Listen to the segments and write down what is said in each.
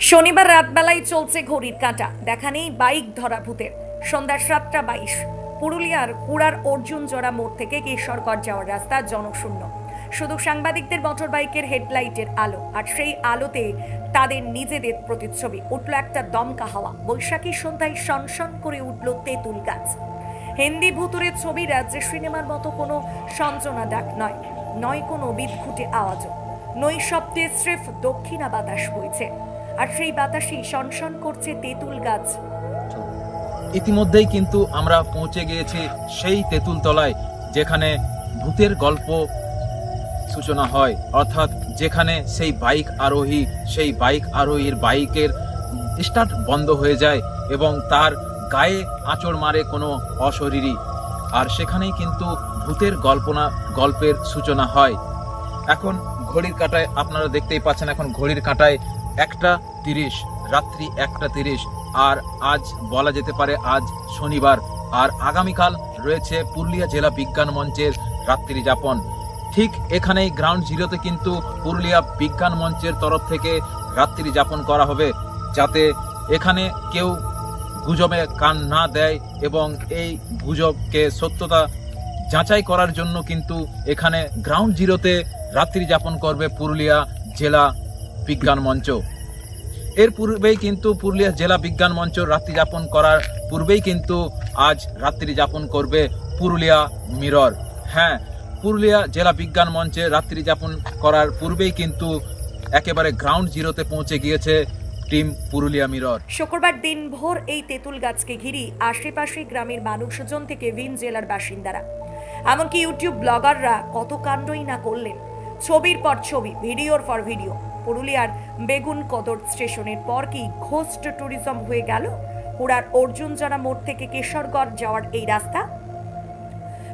শনিবার রাতবেলায় চলছে ঘড়ির কাঁটা। দেখা নেই বাইক ধরা ভূতের। সন্ধ্যা সাতটা বাইশ। পুরুলিয়ার কুড়ার অর্জুন জোড়া মোড় থেকে কেশরগড় যাওয়ার রাস্তা জনশূন্য। শুধু সাংবাদিকদের মোটর বাইকের হেডলাইটের আলো। আর সেই আলোতে তাদের নিজেদের প্রতিচ্ছবি। উঠল একটা দমকা হাওয়া। বৈশাখী সন্ধ্যায় সনসন করে উঠল তেঁতুল গাছ। হিন্দি ভুতুরের ছবি রাজ্যে সিনেমার মতো কোনো সঞ্জনা ডাক নয়। নয় কোনো বিদঘুটে আওয়াজও। নৈশব্দে স্রেফ দক্ষিণা বাতাস বইছে। আর সেই বাতাসই সনসন করছে তেঁতুল গাছ। ইতিমধ্যেই কিন্তু আমরা পৌঁছে গিয়েছি সেই তেঁতুল তলায়, যেখানে ভূতের গল্প সূচনা হয়। অর্থাৎ যেখানে সেই বাইক আরোহী, সেই বাইক আরোহীর বাইকের স্টার্ট বন্ধ হয়ে যায় এবং তার গায়ে আঁচড় মারে কোনো অশরীরী। আর সেখানেই কিন্তু ভূতের গল্পনা, গল্পের সূচনা হয়। এখন ঘড়ির কাঁটায় আপনারা দেখতেই পাচ্ছেন, এখন ঘড়ির কাঁটায় একটা তিরিশ, রাত্রি একটা তিরিশ। আর আজ বলা যেতে পারে আজ শনিবার। আর আগামীকাল রয়েছে পুরুলিয়া জেলা বিজ্ঞান মঞ্চের রাত্রি যাপন। ঠিক এখানেই গ্রাউন্ড জিরোতে কিন্তু পুরুলিয়া বিজ্ঞান মঞ্চের তরফ থেকে রাত্রি যাপন করা হবে, যাতে এখানে কেউ গুজবে কান না দেয় এবং এই গুজবকে সত্যতা যাচাই করার জন্য কিন্তু এখানে গ্রাউন্ড জিরোতে রাত্রি যাপন করবে পুরুলিয়া জেলা বিজ্ঞান মঞ্চ। এর পূর্বেই কিন্তু পুরুলিয়া জেলা বিজ্ঞান মঞ্চ রাত্রি যাপন করার পূর্বেই কিন্তু আজ রাত্রি যাপন করবে পুরুলিয়া মিরর। হ্যাঁ পুরুলিয়া জেলা বিজ্ঞান মঞ্চে রাত্রি যাপন করার পূর্বেই কিন্তু একেবারে গ্রাউন্ড জিরোতে পৌঁছে গিয়েছে টিম পুরুলিয়া মিরর। শুক্রবার দিনভর এই তেঁতুল গাছকে ঘিরি আশেপাশে গ্রামের মানুষজন থেকে ভিন জেলার বাসিন্দারা। এমনকি ইউটিউব ব্লগাররা কত কাণ্ডই না করলেন। ছবির পর ছবি, ভিডিওর পর ভিডিও। পুরুলিয়ার বেগুন কদর স্টেশনের পর কি ঘোস্ট ট্যুরিজম হয়ে গেল? হুড়ার অর্জুন জানা মোড় থেকে কেশরগড় যাওয়ার এই রাস্তা?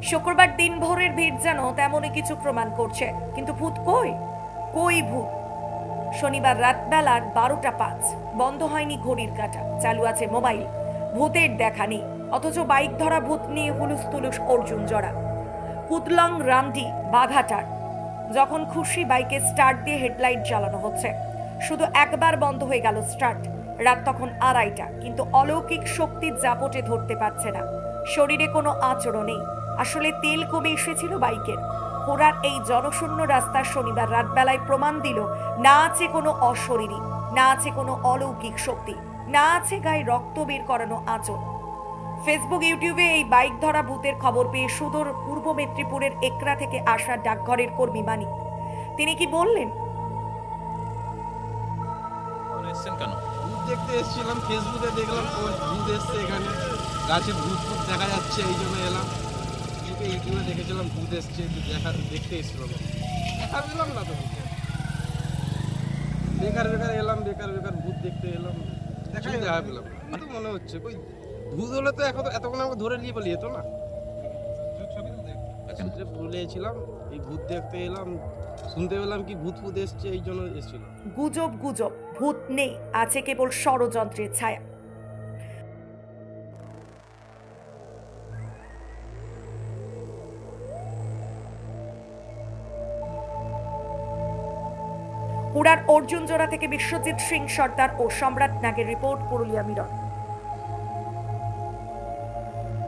শুক্রবার দিনভরের ভিড় যেন তেমনই কিছু প্রমাণ করছে। কিন্তু ভূত কই? কই ভূত? শনিবার রাতবেলার বারোটা পাঁচ। বন্ধ হয়নি ঘড়ির কাঁটা। চালু আছে মোবাইল। ভূতের দেখা নেই। অথচ বাইক ধরা ভূত নিয়ে হুলুস তুলুস অর্জুন জড়া কুদলং রামডি, বাঘাটার। যখন খুশি বাইকে স্টার্ট দিয়ে হেডলাইট জ্বালানো হচ্ছে। শুধু একবার বন্ধ হয়ে গেল স্টার্ট। রাত তখন আড়াইটা, কিন্তু অলৌকিক শক্তি জাপটে ধরতে পারছে না। শরীরে কোনো আচরণ নেই। আসলে তেল কমে এসেছিল বাইকের। হোরার এই জনশূন্য রাস্তা শনিবার রাতবেলায় প্রমাণ দিল, না আছে কোনো অশরীরী, না আছে কোনো অলৌকিক শক্তি, না আছে গায়ে রক্ত বের করানো আচর ফেসবুক ইউটিউবে এই বাইক ধরা ভূতের খবর পেয়ে সুদূর পূর্ব মেদিনীপুরের একরা থেকে আসা ডাকঘরের কর্মী মানিক। তিনি কি বললেন? এসছেন কেন? ভূত দেখতে এসেছিলাম ফেসবুকে দেখলাম কোন ভূত এসছে এখানে। গাছে ভূত ভূত দেখা যাচ্ছে এই জন্য এলাম। এদিকে ইউটিউবে দেখেছিলাম ভূত এসছে দেখা দেখতে এসেছিলাম দেখা পেলাম না তো বেকার বেকার এলাম বেকার বেকার ভূত দেখতে এলাম। দেখাই দেখা পেলাম মনে হচ্ছে কই ভূত হলে তো এখন এতক্ষণ আমাকে ধরে নিয়ে পালিয়ে যেত না। ভুলেছিলাম এই ভূত দেখতে এলাম শুনতে পেলাম কি ভূত এসছে এই জন্য এসেছিলাম গুজব গুজব ভূত নেই আছে কেবল ষড়যন্ত্রের ছায়া। পুরার অর্জুন জোড়া থেকে বিশ্বজিৎ সিং সর্দার ও সম্রাট নাগের রিপোর্ট পুরুলিয়া মিরর।